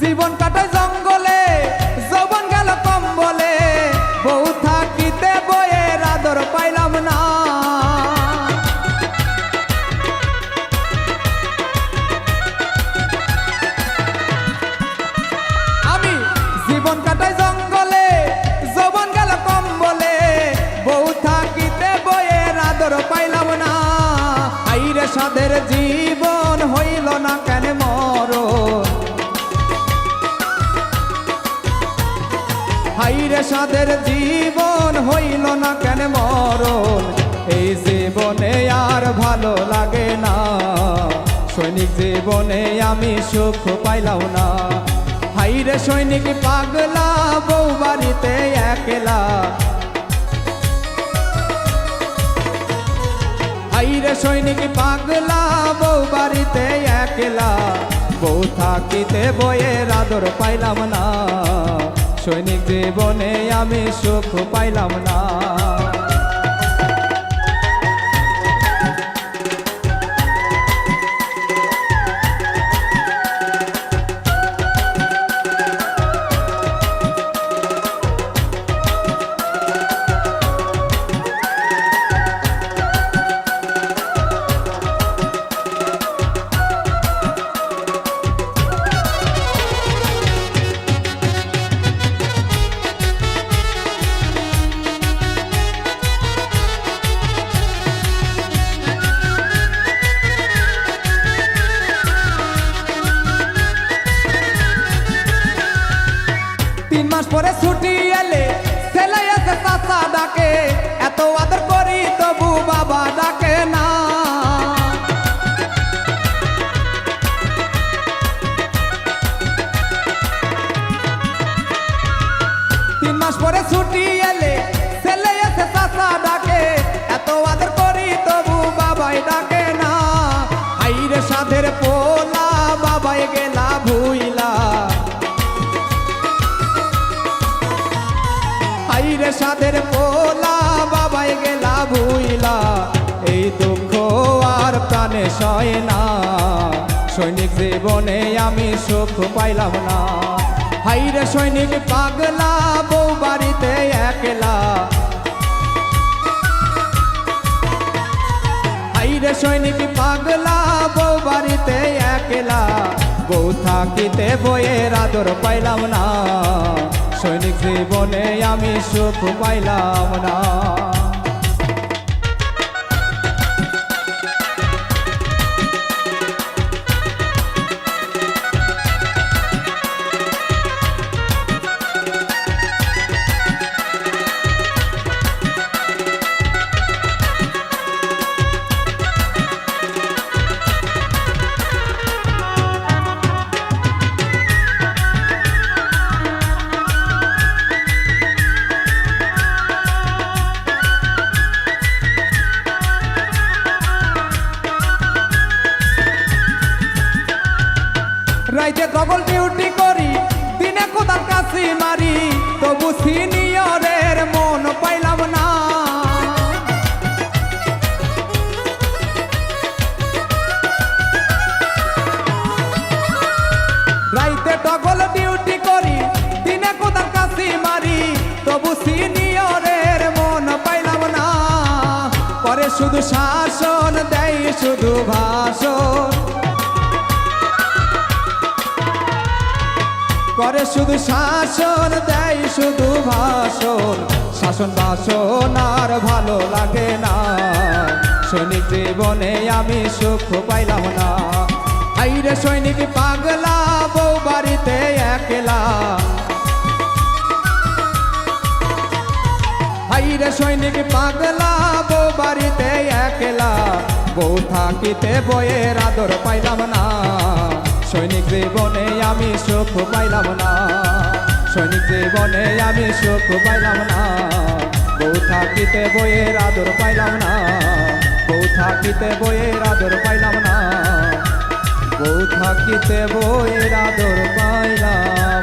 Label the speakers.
Speaker 1: জীবন কাটায় জঙ্গলে, যৌবন গেল কম বলে বউ থাকিতে বইয়ের আদর পাইলাম না। আমি জীবন কাটাই জঙ্গলে, যৌবন গেল কম বলে বউ থাকিতে বইয়ের আদর পাইলাম না। আইরে সাদের জীবন সাদের জীবন হইল না কেন মরণ? এই জীবনে আর ভালো লাগে না। সৈনিক জীবনে আমি সুখ পাইলাম না। হাইরে সৈনিক, পাগলা বউ বাড়িতে একলা। হাইরে সৈনিক, পাগলা বউ বাড়িতে একলা। বউ থাকিতে বইয়ের আদর পাইলাম না। সৈনিক জীবনে আমি সুখ পাইলাম না। পরে ছুটি এলে ছেলে এসে চাচা ডাকে এত প্রাণে সয় না। সৈনিক জীবনে আমি সুখ পাইলাম না। হাইরে সৈনিক, পাগলা বউ বাড়িতে একলা। হাইরে সৈনিক, পাগলা বউ বাড়িতে একলা। বউ থাকিতে বইয়ের আদর পাইলাম না। সৈনিক জীবনে আমি সুখ পাইলাম না। রাইতে ডবল ডিউটি করি, দিনে কোথার কাছি মারি, তবু সিনিয়রের মন পাইলাম না। রাইতে ডবল ডিউটি করি, দিনে কোথার কাছি মারি, তবু সিনিয়রের মন পাইলাম না। পরে শুধু শাসন দেয়, শুধু ভাষণ করে শুধু শাসন, দেয় শুধু ভাষণ। শাসন ভাষণ আর ভালো লাগে না। সৈনিক জীবনে আমি সুখ পাইলাম না। আইরে সৈনিক, পাগলা, বউ বাড়িতে একলা। হাইরে সৈনিক, পাগলা, বউ বাড়িতে একলা। বউ থাকিতে বইয়ের আদর পাইলাম সৈনিক জীবনে আমি সুখ পাইলাম না। সৈনিক জীবনে আমি সুখ পাইলাম না। বউ থাকিতে বইয়ের আদর পাইলাম না। বউ থাকিতে বইয়ের আদর পাইলাম না। বউ থাকিতে বইয়ের আদর পাইলাম